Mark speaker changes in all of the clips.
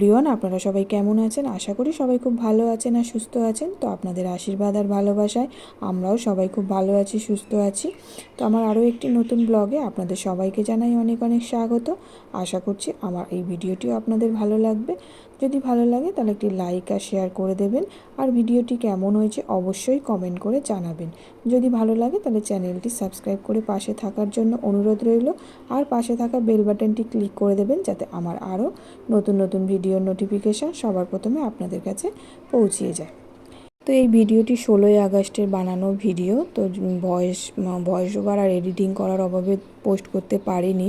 Speaker 1: Everyone আপনারা সবাই কেমন আছেন? আশা করি সবাই খুব ভালো আছেন আর সুস্থ আছেন। তো আপনাদের আশীর্বাদ আর ভালোবাসায় আমরাও সবাই খুব ভালো আছি, সুস্থ আছি। তো আমার আরও একটি নতুন ব্লগে আপনাদের সবাইকে জানাই অনেক অনেক স্বাগত। আশা করছি আমার এই ভিডিওটিও আপনাদের ভালো লাগবে। যদি ভালো লাগে তাহলে একটি লাইক আর শেয়ার করে দেবেন। আর ভিডিওটি কেমন হয়েছে অবশ্যই কমেন্ট করে জানাবেন। যদি ভালো লাগে তাহলে চ্যানেলটি সাবস্ক্রাইব করে পাশে থাকার জন্য অনুরোধ রইল। আর পাশে থাকা বেল বাটনটি ক্লিক করে দেবেন যাতে আমার আরও নতুন নতুন ভিডিওর নোটিফিকেশান সবার প্রথমে আপনাদের কাছে পৌঁছিয়ে যায়। তো এই ভিডিওটি ষোলোই আগস্টের বানানো ভিডিও তো ভয়েস ভয়েস ওভার আর এডিটিং করার অভাবে পোস্ট করতে পারিনি।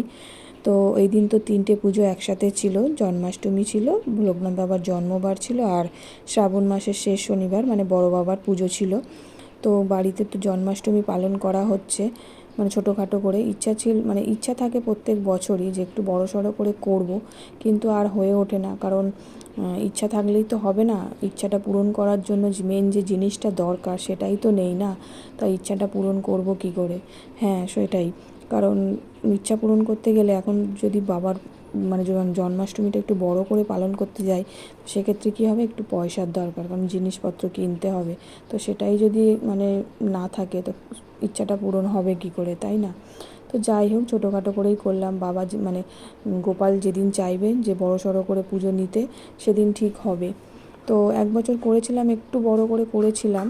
Speaker 1: তো এই দিন তো তিনটে পুজো একসাথে ছিল, জন্মাষ্টমী ছিল, লোকনাথ বাবার জন্মবার ছিল আর শ্রাবণ মাসের শেষ শনিবার মানে বড় বাবার পুজো ছিল। তো বাড়িতে তো জন্মাষ্টমী পালন করা হচ্ছে মানে ছোটোখাটো করে ইচ্ছা ছিল মানে ইচ্ছা থাকে প্রত্যেক বছরই যে একটু বড় সড়ো করে করব, কিন্তু আর হয়ে ওঠে না। কারণ ইচ্ছা থাকলেই তো হবে না। ইচ্ছাটা পূরণ করার জন্য মেন যে জিনিসটা দরকার সেটাই তো নেই না। তাই ইচ্ছাটা পূরণ করব কি করে? হ্যাঁ সেটাই। কারণ ইচ্ছা পূরণ করতে গেলে এখন যদি বাবার মানে জন্মাষ্টমীটা একটু বড় করে পালন করতে যাই, সেক্ষেত্রে কী হবে? একটু পয়সার দরকার, কারণ জিনিসপত্র কিনতে হবে। তো সেটাই যদি মানে না থাকে, তো ইচ্ছাটা পূরণ হবে কি করে, তাই না? তো যাই হোক, ছোটোখাটো করেই করলাম। বাবা মানে গোপাল যেদিন চাইবে যে বড় সড়ো করে পুজো নিতে, সেদিন ঠিক হবে। তো এক বছর করেছিলাম, একটু বড় করে করেছিলাম।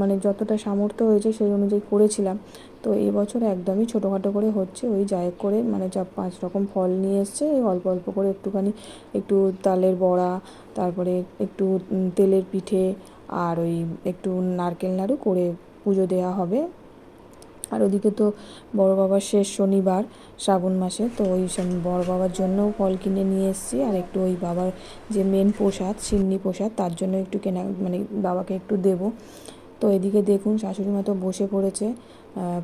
Speaker 1: মানে যতটা সামর্থ্য হয়েছে সেই অনুযায়ী করেছিলাম। তো এবছর একদমই ছোটোখাটো করে হচ্ছে। ওই যাই করে মানে যা পাঁচ রকম ফল নিয়ে এসছে। অল্প অল্প করে একটুখানি একটু তালের বড়া, তারপরে একটু তেলের পিঠে আর ওই একটু নারকেল নাড়ু করে পুজো দেওয়া হবে। আর ওদিকে তো বড় বাবার শেষ শনিবার শ্রাবণ মাসে, তো ওই সব বড় বাবার জন্যও ফল কিনে নিয়ে এসেছি। আর একটু ওই বাবার যে মেন প্রসাদ, সিন্নি প্রসাদ, তার জন্য একটু কেনা মানে বাবাকে একটু দেবো। তো এদিকে দেখুন শাশুড়ি মা তো বসে পড়েছে।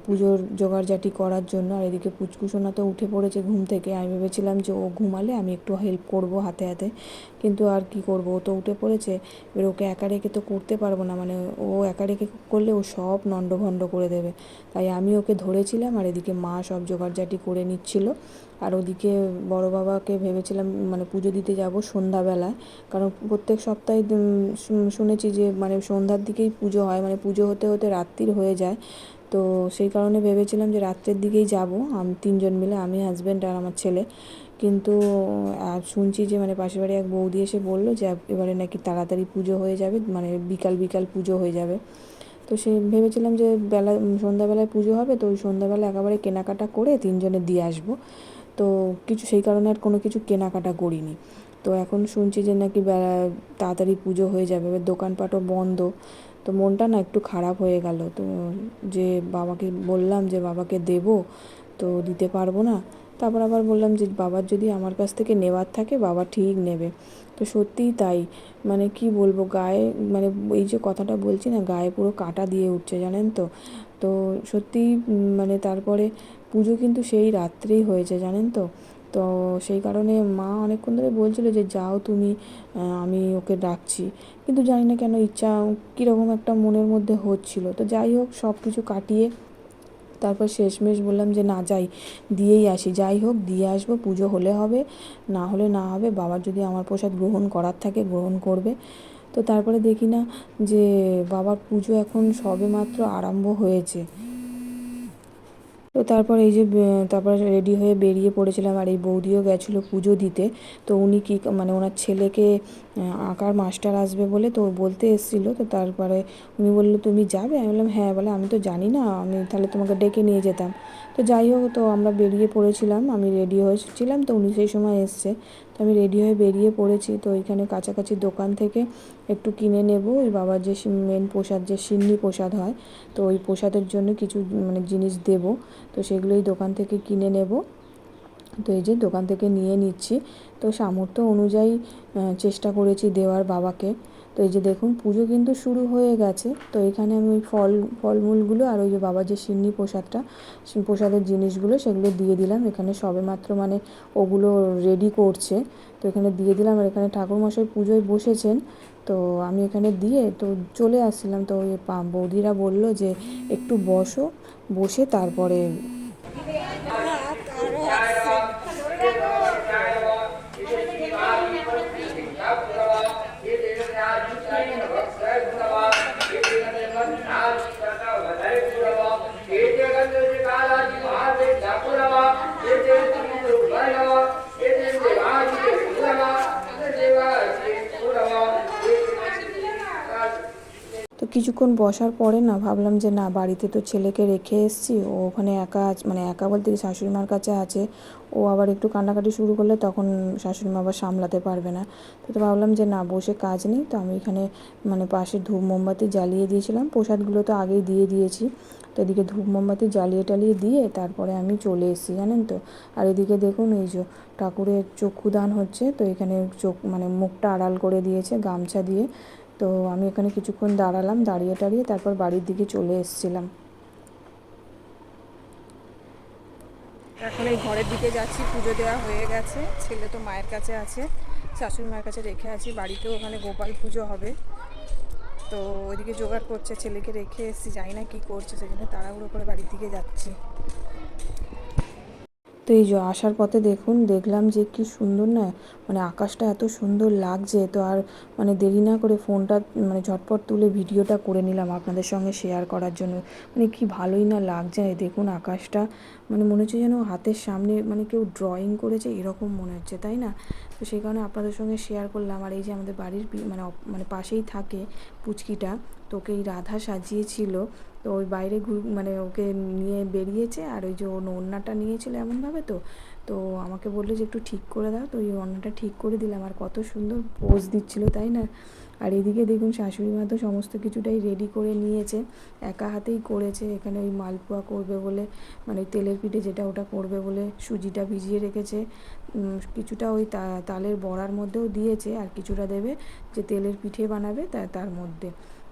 Speaker 1: পুজোর জোগাড়জাটি করার জন্য, আর এদিকে পুচকুসোনা তো উঠে পড়েছে ঘুম থেকে। আমি ভেবেছিলাম যে ও ঘুমালে আমি একটু হেল্প করব হাতে হাতে, কিন্তু আর কি করব? ও তো উঠে পড়েছে, এবার ওকে একা রেখে তো করতে পারব না। মানে ও একা রেখে করলে ও সব নণ্ডভণ্ড করে দেবে। তাই আমি ওকে ধরেছিলাম, আর এদিকে মা সব জোগাড়জাটি করে নিচ্ছিল। আর ওদিকে বড় বাবাকে ভেবেছিলাম মানে পুজো দিতে যাব সন্ধ্যাবেলায়। কারণ প্রত্যেক সপ্তাহে শুনেছি যে মানে সন্ধ্যার দিকেই পুজো হয়। মানে পুজো হতে হতে রাত্রির হয়ে যায়। তো সেই কারণে ভেবেছিলাম যে রাত্রের দিকেই যাব। আমি, তিনজন মিলে, আমি হাজব্যান্ড আর আমার ছেলে। কিন্তু আর শুনছি যে মানে পাশের বাড়ি এক বৌদি এসে বলল যে, এবারে নাকি তাড়াতাড়ি পুজো হয়ে যাবে মানে বিকাল বিকাল পুজো হয়ে যাবে। তো সে ভেবেছিলাম যে বেলা, সন্ধ্যাবেলায় পুজো হবে, তো ওই সন্ধ্যাবেলা একেবারে কেনাকাটা করে তিনজনে দিয়ে আসব। তো কিছু, সেই কারণে আর কোনো কিছু কেনাকাটা করিনি। তো এখন শুনছি যে নাকি বেলা, তাড়াতাড়ি পুজো হয়ে যাবে, এবার দোকানপাটও বন্ধ। তো মনটা না একটু খারাপ হয়ে গেল। তো যে বাবাকে বললাম যে বাবাকে দেব, তো দিতে পারব না। তারপর আবার বললাম যে বাবার যদি আমার কাছ থেকে নেওয়ার থাকে, বাবা ঠিক নেবে। তো সত্যিই তাই। মানে কি বলব, গায়ে মানে এই যে কথাটা বলছি না, গায়ে পুরো কাটা দিয়ে উঠছে, জানেন তো? তো সত্যিই মানে তারপরে পুজো কিন্তু সেই রাত্রেই হয়েছে, জানেন তো? তো সেই কারণে মা অনেকক্ষণ ধরে বলছিল যে, যাও তুমি আমি ওকে ডাকছি। কিন্তু জানি না কেন ইচ্ছা কীরকম একটা মনের মধ্যে হচ্ছিল। তো যাই হোক, সব কিছু কাটিয়ে তারপর শেষমেশ বললাম যে, না, যাই, দিয়েই আসি। যাই হোক, দিয়ে আসব, পুজো হলে হবে, না হলে না হবে, বাবার যদি আমার প্রসাদ গ্রহণ করার থাকে, গ্রহণ করবে। তো তারপরে দেখি না যে, বাবার পুজো এখন সবে মাত্র আরম্ভ হয়েছে। তো তারপর এই যে তারপর রেডি হয়ে বেরিয়ে পড়েছিলাম আর এই বৌদিও গেছিল পুজো দিতে। তো উনি কি মানে ওনার ছেলেকে আঁকার মাস্টার আসবে বলে তো বলতে এসেছিল। তো তারপরে উনি বলল, তুমি যাবে? আমি বললাম হ্যাঁ। বলে, আমি তো জানি না। আমি তাহলে তোমাকে ডেকে নিয়ে যেতাম। তো যাই হোক, তো আমরা বেরিয়ে পড়েছিলাম। আমি রেডি হয়েছিলাম তো উনি সেই সময় এসছে। তো আমি রেডি হয়ে বেরিয়ে পড়েছি। তো এখানে কাছাকাছি দোকান থেকে একটু কিনে নেব। ওই বাবার যে মেন প্রসাদ, যে সিন্নি প্রসাদ হয়, তো ওই প্রসাদের জন্য কিছু মানে জিনিস দেব। তো সেগুলোই দোকান থেকে কিনে নেব। তো এই যে দোকান থেকে নিয়ে নিচ্ছি। তো সামর্থ্য অনুযায়ী চেষ্টা করেছি দেওয়ার বাবাকে। তো এই যে দেখুন, পুজো কিন্তু শুরু হয়ে গেছে। তো এখানে আমি ওই ফল, ফলমূলগুলো আর ওই যে বাবার যে সিন্নি প্রসাদটা প্রসাদের জিনিসগুলো সেগুলো দিয়ে দিলাম। এখানে সবে মাত্র মানে ওগুলো রেডি করছে। তো এখানে দিয়ে দিলাম আর এখানে ঠাকুরমশাই পুজোয় বসেছেন। তো আমি এখানে দিয়ে তো চলে আসছিলাম। তো ওই বৌদিরা বলল যে একটু বসো, বসে তারপরে কিছুক্ষণ বসার পরে না ভাবলাম যে না, বাড়িতে তো ছেলেকে রেখে এসেছি। ও ওখানে একা মানে একা বলতে কি শাশুড়ি মার কাছে আছে। ও আবার একটু কান্নাকাটি শুরু করলে তখন শাশুড়ি মা আবার সামলাতে পারবে না। তো ভাবলাম যে না, বসে কাজ নেই। তো আমি এখানে মানে পাশে ধূপ মোমবাতি জ্বালিয়ে দিয়েছিলাম। প্রসাদগুলো তো আগেই দিয়ে দিয়েছি। তো এদিকে ধূপ মোমবাতি জ্বালিয়ে টালিয়ে দিয়ে তারপরে আমি চলে এসেছি, জানেন তো। আর এদিকে দেখুন এই যে ঠাকুরের চক্ষুদান হচ্ছে। তো এখানে চোখ মানে মুখটা আড়াল করে দিয়েছে গামছা দিয়ে। তো আমি এখানে কিছুক্ষণ দাঁড়ালাম, দাঁড়িয়ে টাড়িয়ে তারপর বাড়ির দিকে চলে এসেছিলাম।
Speaker 2: এখন এই ঘরের দিকে যাচ্ছি, পুজো দেওয়া হয়ে গেছে, ছেলে তো মায়ের কাছে আছে, শাশুড়ি মায়ের কাছে রেখে আছি, বাড়িতেও ওখানে গোপাল পুজো হবে। তো ওইদিকে জোগাড় করছে, ছেলেকে রেখে এসেছি, জানি না কী করছে, সেজন্য তাড়াহুড়ো করে বাড়ির দিকে যাচ্ছি।
Speaker 1: তো এই যে আসার পথে দেখুন, দেখলাম যে কি সুন্দর না মানে আকাশটা এত সুন্দর লাগছে। তো আর মানে দেরি না করে ফোনটা মানে ঝটপট তুলে ভিডিওটা করে নিলাম আপনাদের সঙ্গে শেয়ার করার জন্য। মানে কি ভালোই না লাগছে। দেখুন আকাশটা মানে মনে হচ্ছে যেন হাতের সামনে মানে কেউ ড্রয়িং করেছে, এরকম মনে হচ্ছে, তাই না? তো সেই কারণে আপনাদের সঙ্গে শেয়ার করলাম। আর এই যে আমাদের বাড়ির মানে মানে পাশেই থাকে পুচকিটা তোকে এই রাধা সাজিয়েছিল। তো ওই বাইরে ঘুর মানে ওকে নিয়ে বেরিয়েছে আর ওই যে ও ওড়নাটা নিয়েছিল এমনভাবে তো তো আমাকে বলল যে একটু ঠিক করে দাও। তো ওই ওড়নাটা ঠিক করে দিলাম। আর কত সুন্দর পোজ দিচ্ছিল, তাই না? আর এদিকে দেখুন শাশুড়ি মা তো সমস্ত কিছুটাই রেডি করে নিয়েছে। একা হাতেই করেছে। এখানে ওই মালপোয়া করবে বলে মানে ওই তেলের পিঠে যেটা ওটা করবে বলে সুজিটা ভিজিয়ে রেখেছে। কিছুটা ওই তালের বড়ার মধ্যেও দিয়েছে। আর কিছুটা দেবে যে তেলের পিঠে বানাবে তার মধ্যে।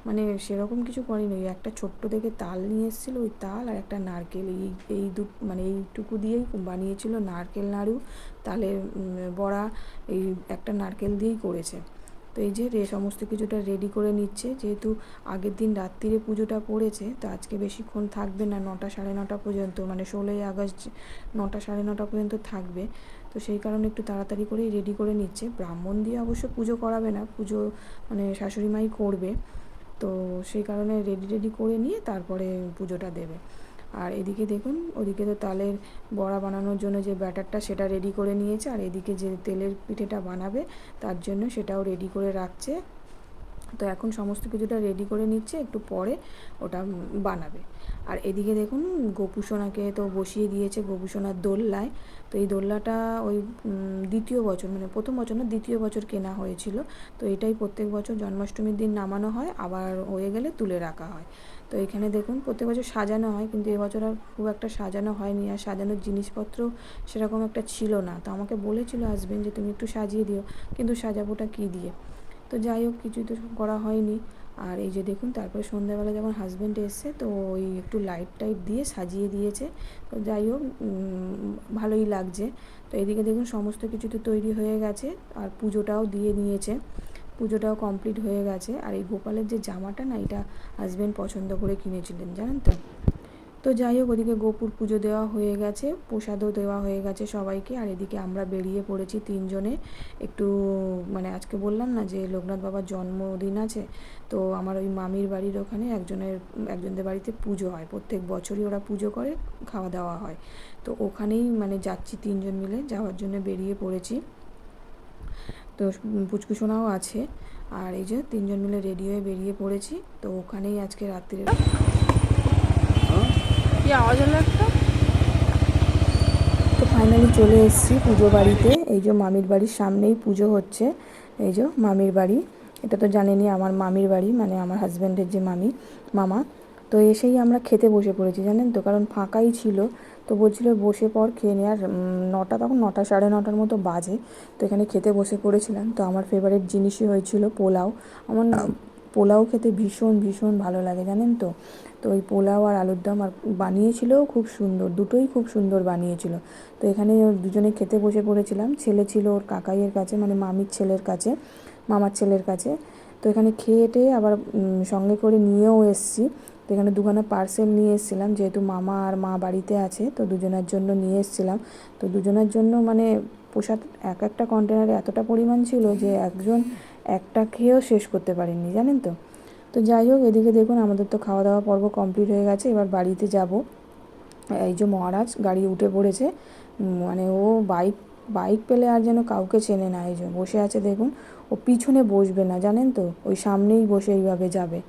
Speaker 1: মানে সেরকম কিছু করেনি। ওই একটা ছোট্ট দেখে তাল নিয়ে এসেছিল, ওই তাল আর একটা নারকেল। এই এই দু মানে এইটুকু দিয়েই বানিয়েছিল নারকেল, নাড়ু, তালের বড়া, এই একটা নারকেল দিয়েই করেছে। তো এই যে সমস্ত কিছুটা রেডি করে নিচ্ছে। যেহেতু আগের দিন রাত্রিরে পুজোটা পড়েছে, তো আজকে বেশিক্ষণ থাকবে না, নটা সাড়ে নটা পর্যন্ত মানে ষোলোই আগস্ট নটা সাড়ে নটা পর্যন্ত থাকবে। তো সেই কারণে একটু তাড়াতাড়ি করেই রেডি করে নিচ্ছে। ব্রাহ্মণ দিয়ে অবশ্য পুজো করাবে না, পুজো মানে শাশুড়ি মাই করবে। তো সেই কারণে রেডি রেডি করে নিয়ে তারপরে পুজোটা দেবে। আর এদিকে দেখুন, ওদিকে তো তালের বড়া বানানোর জন্য যে ব্যাটারটা সেটা রেডি করে নিয়েছে, আর এদিকে যে তেলের পিঠেটা বানাবে, তার জন্য সেটাও রেডি করে রাখছে। তো এখন সমস্ত কিছুটা রেডি করে নিচ্ছে, একটু পরে ওটা বানাবে। আর এদিকে দেখুন, গোপুসোনাকে তো বসিয়ে দিয়েছে গোপুসোনার দোল্লায়। তো এই দোল্লাটা ওই দ্বিতীয় বছর মানে প্রথম বছর না, দ্বিতীয় বছর কেনা হয়েছিল। তো এটাই প্রত্যেক বছর জন্মাষ্টমীর দিন নামানো হয়, আবার হয়ে গেলে তুলে রাখা হয়। তো এখানে দেখুন, প্রত্যেক বছর সাজানো হয়, কিন্তু এবছর আর খুব একটা সাজানো হয়নি। আর সাজানোর জিনিসপত্র সেরকম একটা ছিল না। তো আমাকে বলেছিল হাজবেন্ড যে, তুমি একটু সাজিয়ে দিও। কিন্তু সাজাবোটা কী দিয়ে? তো যাই হোক কিছু তো করা হয়নি। আর এই যে দেখুন, তারপরে সন্ধ্যাবেলা যখন হাজব্যান্ড এসছে, তো ওই একটু লাইট টাইট দিয়ে সাজিয়ে দিয়েছে। তো যাই হোক ভালোই লাগছে। তো এদিকে দেখুন, সমস্ত কিছু তো তৈরি হয়ে গেছে। আর পুজোটাও দিয়ে নিয়েছে। পুজোটাও কমপ্লিট হয়ে গেছে। আর এই গোপালের যে জামাটা না, এটা হাজব্যান্ড পছন্দ করে কিনেছিলেন, জানেন তো? তো যাই হোক, ওদিকে গোপুর পুজো দেওয়া হয়ে গেছে, প্রসাদও দেওয়া হয়ে গেছে সবাইকে। আর এদিকে আমরা বেরিয়ে পড়েছি তিনজনে। একটু মানে আজকে বললাম না যে লোকনাথ বাবার জন্মদিন আছে, তো আমার ওই মামির বাড়ির ওখানে একজনের, একজনদের বাড়িতে পুজো হয়। প্রত্যেক বছরই ওরা পুজো করে, খাওয়া দাওয়া হয়। তো ওখানেই মানে যাচ্ছি তিনজন মিলে, যাওয়ার জন্য বেরিয়ে পড়েছি। তো পুচকুসোনাও আছে। আর এই যে তিনজন মিলে রেডি হয়ে বেরিয়ে পড়েছি, তো ওখানেই আজকে রাত্রিরে
Speaker 2: আওয়াজ হলো একটা।
Speaker 1: তো ফাইনালি চলে এসেছি পুজো বাড়িতে। এই যে মামির বাড়ির সামনেই পুজো হচ্ছে। এই যে মামির বাড়ি। এটা তো জানেনই আমার মামির বাড়ি মানে আমার হাজব্যান্ডের যে মামি, মামা। তো এসেই আমরা খেতে বসে পড়েছি, জানেন তো? কারণ ফাঁকাই ছিল। তো বলছিল বসে পর খেয়ে নিয়ে আর নটা তখন নটা, সাড়ে নটার মতো বাজে। তো এখানে খেতে বসে পড়েছিলাম। তো আমার ফেভারিট জিনিসই হয়েছিল পোলাও। আমার পোলাও খেতে ভীষণ ভীষণ ভালো লাগে, জানেন তো? তো ওই পোলাও আর আলুর দম আর বানিয়েছিলও খুব সুন্দর, দুটোই খুব সুন্দর বানিয়েছিল। তো এখানে দুজনে খেতে বসে পড়েছিলাম, ছেলে ছিল ওর কাকাইয়ের কাছে মানে মামির ছেলের কাছে, মামার ছেলের কাছে। তো এখানে খেয়ে টেয়ে আবার সঙ্গে করে নিয়েও এসেছি। তো এখানে দুখানা পার্সেল নিয়ে এসেছিলাম, যেহেতু মামা আর মা বাড়িতে আছে, তো দুজনের জন্য নিয়ে এসেছিলাম। তো দুজনের জন্য মানে পোশাক এক একটা কন্টেনারে এতটা পরিমাণ ছিল যে একজন একটা খেয়েও শেষ করতে পারেননি জানেন তো? তো যাই হোক, এদিকে দেখুন, আমাদের তো খাওয়া দাওয়া পর্ব কমপ্লিট হয়ে গেছে। এবার বাড়িতে যাব। এই যে মহারাজ, গাড়ি উঠে পড়েছে। মানে ও বাইক বাইক পেলে আর যেন কাউকে চেনে না, এই যে বসে আছে দেখুন। ও পিছনে বসবে না, জানেন তো? ওই সামনেই বসে এইভাবে যাবে।